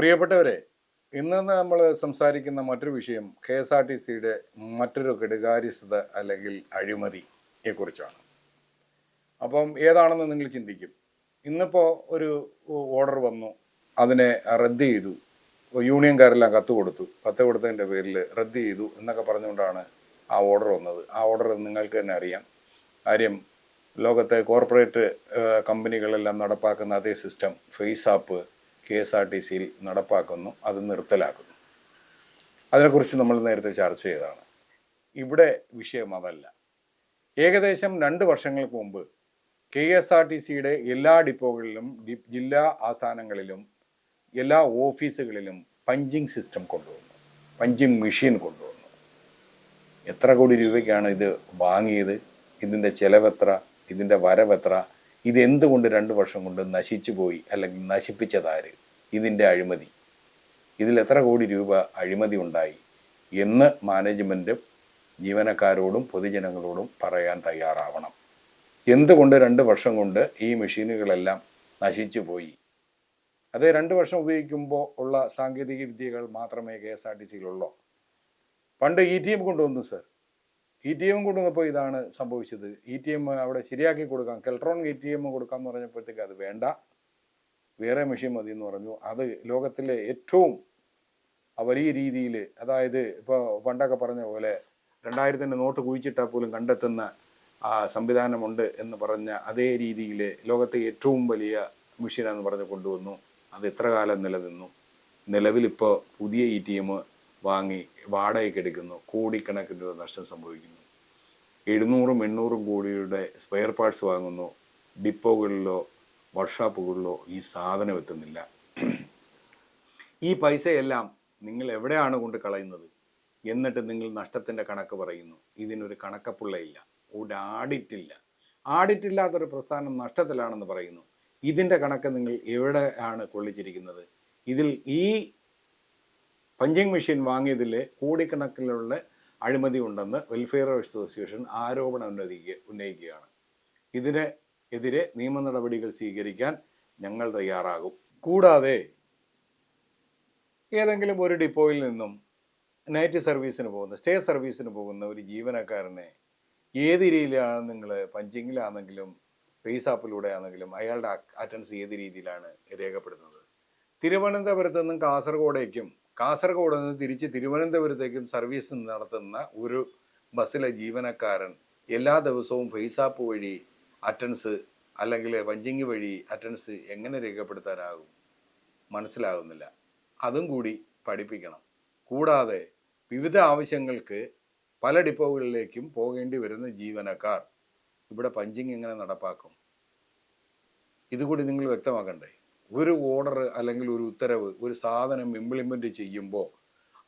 പ്രിയപ്പെട്ടവരെ ഇന്ന് നമ്മൾ സംസാരിക്കുന്ന മറ്റൊരു വിഷയം കെ എസ് ആർ ടി സിയുടെ മറ്റൊരു കെടുകാര്യസ്ഥത അല്ലെങ്കിൽ അഴിമതിയെ കുറിച്ചാണ് അപ്പം ഏതാണെന്ന് നിങ്ങൾ ചിന്തിക്കും? ഇന്നിപ്പോൾ ഒരു ഓർഡർ വന്നു അതിനെ റദ്ദ് ചെയ്തു. യൂണിയൻകാരെല്ലാം കത്ത് കൊടുത്തു കത്ത് കൊടുത്തതിന്റെ പേരിൽ റദ്ദ് ചെയ്തു എന്നൊക്കെ പറഞ്ഞുകൊണ്ടാണ് ആ ഓർഡർ വന്നത്. ആ ഓർഡർ നിങ്ങൾക്ക് തന്നെ അറിയാം. കാര്യം ലോകത്തെ കോർപ്പറേറ്റ് കമ്പനികളെല്ലാം നടപ്പാക്കുന്ന അതേ system face app K S R T സിയിൽ നടപ്പാക്കുന്നു അത് നിർത്തലാക്കുന്നു. അതിനെക്കുറിച്ച് നമ്മൾ നേരത്തെ ചർച്ച ചെയ്തതാണ്. ഇവിടെ വിഷയം അതല്ല. ഏകദേശം രണ്ട് വർഷങ്ങൾക്ക് മുമ്പ് കെ എസ് ആർ ടി സിയുടെ എല്ലാ ഡിപ്പോകളിലും ജില്ലാ ആസ്ഥാനങ്ങളിലും എല്ലാ ഓഫീസുകളിലും പഞ്ചിങ് സിസ്റ്റം കൊണ്ടുവന്നു. പഞ്ചിങ് മെഷീൻ കൊണ്ടുവന്നു. എത്ര കോടി രൂപയ്ക്കാണ് ഇത് വാങ്ങിയത്? ഇതിന്റെ ചെലവെത്ര? ഇതിന്റെ വരവെത്ര? ഇതെന്തുകൊണ്ട് രണ്ട് വർഷം കൊണ്ട് നശിച്ചു പോയി? അല്ലെങ്കിൽ നശിപ്പിച്ചതാര്? ഇതിന്റെ അഴിമതി. ഇതിൽ എത്ര കോടി രൂപ അഴിമതി ഉണ്ടായി എന്ന് മാനേജ്മെന്റ് ജീവനക്കാരോടും പൊതുജനങ്ങളോടും പറയാൻ തയ്യാറാവണം. എന്തുകൊണ്ട് രണ്ട് വർഷം കൊണ്ട് ഈ മെഷീനുകളെല്ലാം നശിച്ചു പോയി? അത് രണ്ട് വർഷം ഉപയോഗിക്കുമ്പോൾ ഉള്ള സാങ്കേതിക വിദ്യകൾ മാത്രമേ കെ എസ് ആർ ടി സിയിലുള്ളൂ. പണ്ട് ഇ ടി എം കൊണ്ടുവന്നു സർ. ഇ ടി എം കൊണ്ടുവന്നപ്പോൾ ഇതാണ് സംഭവിച്ചത്. ഇ ടി എം അവിടെ ശരിയാക്കി കൊടുക്കാം. കെൽട്രോൺ ഇ ടി എം കൊടുക്കാമെന്ന് പറഞ്ഞപ്പോഴത്തേക്ക് അത് വേണ്ട. വേറെ മെഷീൻ മതി എന്ന് പറഞ്ഞു. അത് ലോകത്തിലെ ഏറ്റവും വലിയ രീതിയിൽ അതായത് ഇപ്പോൾ പണ്ടൊക്കെ പറഞ്ഞ പോലെ രണ്ടായിരത്തിന്റെ നോട്ട് കുഴിച്ചിട്ടാൽ പോലും കണ്ടെത്തുന്ന ആ സംവിധാനമുണ്ട് എന്ന് പറഞ്ഞ അതേ രീതിയിൽ ലോകത്തെ ഏറ്റവും വലിയ മെഷീനാന്ന് പറഞ്ഞ് കൊണ്ടുവന്നു. അത് എത്ര കാലം നിലനിന്നു? നിലവിലിപ്പോൾ പുതിയ ഇ ടി എം വാങ്ങി വാടകയ്ക്ക് എടുക്കുന്നു. കോടിക്കണക്കിന് രൂപ നഷ്ടം സംഭവിക്കുന്നു. എഴുന്നൂറും എണ്ണൂറും കോടിയുടെ സ്പെയർ പാർട്സ് വാങ്ങുന്നു. ഡിപ്പോകളിലോ വർക്ക്ഷോപ്പുകളിലോ ഈ സാധനം എത്തുന്നില്ല. ഈ പൈസയെല്ലാം നിങ്ങൾ എവിടെയാണ് കൊണ്ട് കളയുന്നത്? എന്നിട്ട് നിങ്ങൾ നഷ്ടത്തിന്റെ കണക്ക് പറയുന്നു. ഇതിനൊരു കണക്കപ്പുള്ളയില്ല. ഒരു ആഡിറ്റില്ല ആഡിറ്റ് ഇല്ലാത്തൊരു പ്രസ്ഥാനം നഷ്ടത്തിലാണെന്ന് പറയുന്നു. ഇതിന്റെ കണക്ക് നിങ്ങൾ എവിടെയാണ് കൊള്ളിച്ചിരിക്കുന്നത്? ഇതിൽ ഈ പഞ്ചിങ് മെഷീൻ വാങ്ങിയതിൽ കോടിക്കണക്കിലുള്ള അഴിമതി ഉണ്ടെന്ന് വെൽഫെയർ അസോസിയേഷൻ ആരോപണം ഉന്നയിക്കുക ഉന്നയിക്കുകയാണ്. ഇതിന് എതിരെ നിയമ നടപടികൾ സ്വീകരിക്കാൻ ഞങ്ങൾ തയ്യാറാകും. കൂടാതെ ഏതെങ്കിലും ഒരു ഡിപ്പോയിൽ നിന്നും നൈറ്റ് സർവീസിന് പോകുന്ന സ്റ്റേ സർവീസിന് പോകുന്ന ഒരു ജീവനക്കാരനെ ഏത് രീതിയിലാണ് നിങ്ങൾ പഞ്ചിങ്ങിലാണെങ്കിലും ഫേസ് ആപ്പിലൂടെ ആണെങ്കിലും അയാളുടെ അറ്റൻഡൻസ് ഏത് രീതിയിലാണ് രേഖപ്പെടുത്തുന്നത്? തിരുവനന്തപുരത്ത് നിന്നും കാസർഗോഡേക്കും കാസർഗോഡ് നിന്ന് തിരിച്ച് തിരുവനന്തപുരത്തേക്കും സർവീസ് നടത്തുന്ന ഒരു ബസ്സിലെ ജീവനക്കാരൻ എല്ലാ ദിവസവും ഫേസ് ആപ്പ് വഴി അറ്റൻസ് അല്ലെങ്കിൽ വഞ്ചിങ് വഴി അറ്റൻസ് എങ്ങനെ രേഖപ്പെടുത്താനാകും മനസ്സിലാകുന്നില്ല. അതും കൂടി പഠിപ്പിക്കണം. കൂടാതെ വിവിധ ആവശ്യങ്ങൾക്ക് പല ഡിപ്പോകളിലേക്കും പോകേണ്ടി വരുന്ന ജീവനക്കാർ ഇവിടെ പഞ്ചിങ് എങ്ങനെ നടപ്പാക്കും? ഇതുകൂടി നിങ്ങൾ വ്യക്തമാക്കണ്ടേ. ഒരു ഓർഡർ അല്ലെങ്കിൽ ഒരു ഉത്തരവ് ഒരു സാധനം ഇംപ്ലിമെന്റ് ചെയ്യുമ്പോൾ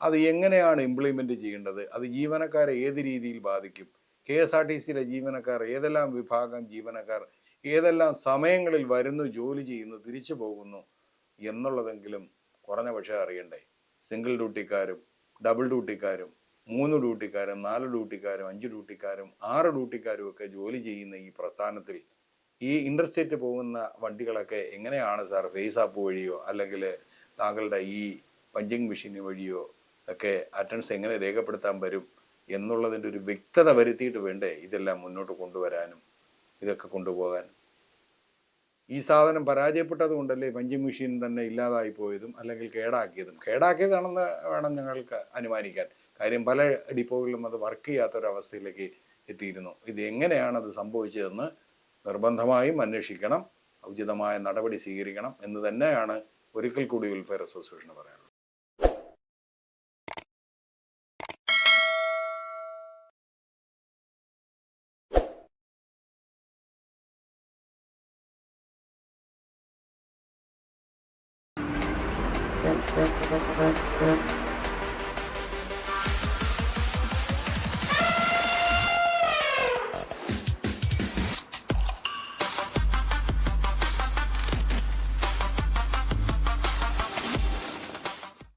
അത് എങ്ങനെയാണ് ഇംപ്ലിമെന്റ് ചെയ്യേണ്ടത്? അത് ജീവനക്കാരെ ഏത് രീതിയിൽ ബാധിക്കും? കെ എസ് ആർ ടി സിയിലെ ജീവനക്കാർ ഏതെല്ലാം വിഭാഗം ജീവനക്കാർ ഏതെല്ലാം സമയങ്ങളിൽ വരുന്നു ജോലി ചെയ്യുന്നു തിരിച്ചു പോകുന്നു എന്നുള്ളതെങ്കിലും കുറഞ്ഞ പക്ഷേ അറിയണ്ടേ. സിംഗിൾ ഡ്യൂട്ടിക്കാരും ഡബിൾ ഡ്യൂട്ടിക്കാരും മൂന്ന് ഡ്യൂട്ടിക്കാരും നാല് ഡ്യൂട്ടിക്കാരും അഞ്ച് ഡ്യൂട്ടിക്കാരും ആറ് ഡ്യൂട്ടിക്കാരും ഒക്കെ ജോലി ചെയ്യുന്ന ഈ പ്രസ്ഥാനത്തിൽ ഈ ഇന്റർസ്റ്റേറ്റ് പോകുന്ന വണ്ടികളൊക്കെ എങ്ങനെയാണ് സാർ ഫേസ് ആപ്പ് വഴിയോ അല്ലെങ്കിൽ താങ്കളുടെ ഈ പഞ്ചിങ് മെഷീൻ വഴിയോ ഒക്കെ അറ്റൻഡൻസ് എങ്ങനെ രേഖപ്പെടുത്താൻ വരും? എന്നുള്ളതിന്റെ ഒരു വ്യക്തത വരുത്തിയിട്ട് വേണ്ടേ ഇതെല്ലാം മുന്നോട്ട് കൊണ്ടുവരാനും ഇതൊക്കെ കൊണ്ടുപോകാനും ഈ സാധനം പരാജയപ്പെട്ടത് കൊണ്ടല്ലേ പഞ്ചിങ് മെഷീൻ തന്നെ ഇല്ലാതായി പോയതും അല്ലെങ്കിൽ കേടാക്കിയതും? കേടാക്കിയതാണെന്ന് വേണം ഞങ്ങൾക്ക് അനുമാനിക്കാൻ. കാര്യം പല ഡിപ്പോകളിലും അത് വർക്ക് ചെയ്യാത്തൊരവസ്ഥയിലേക്ക് എത്തിയിരുന്നു. ഇത് എങ്ങനെയാണ് അത് സംഭവിച്ചതെന്ന് നിർബന്ധമായും അന്വേഷിക്കണം ഉചിതമായ നടപടി സ്വീകരിക്കണം എന്ന് തന്നെയാണ് ഒരിക്കൽ കൂടി വെൽഫെയർ അസോസിയേഷന് പറയാനുള്ളത്.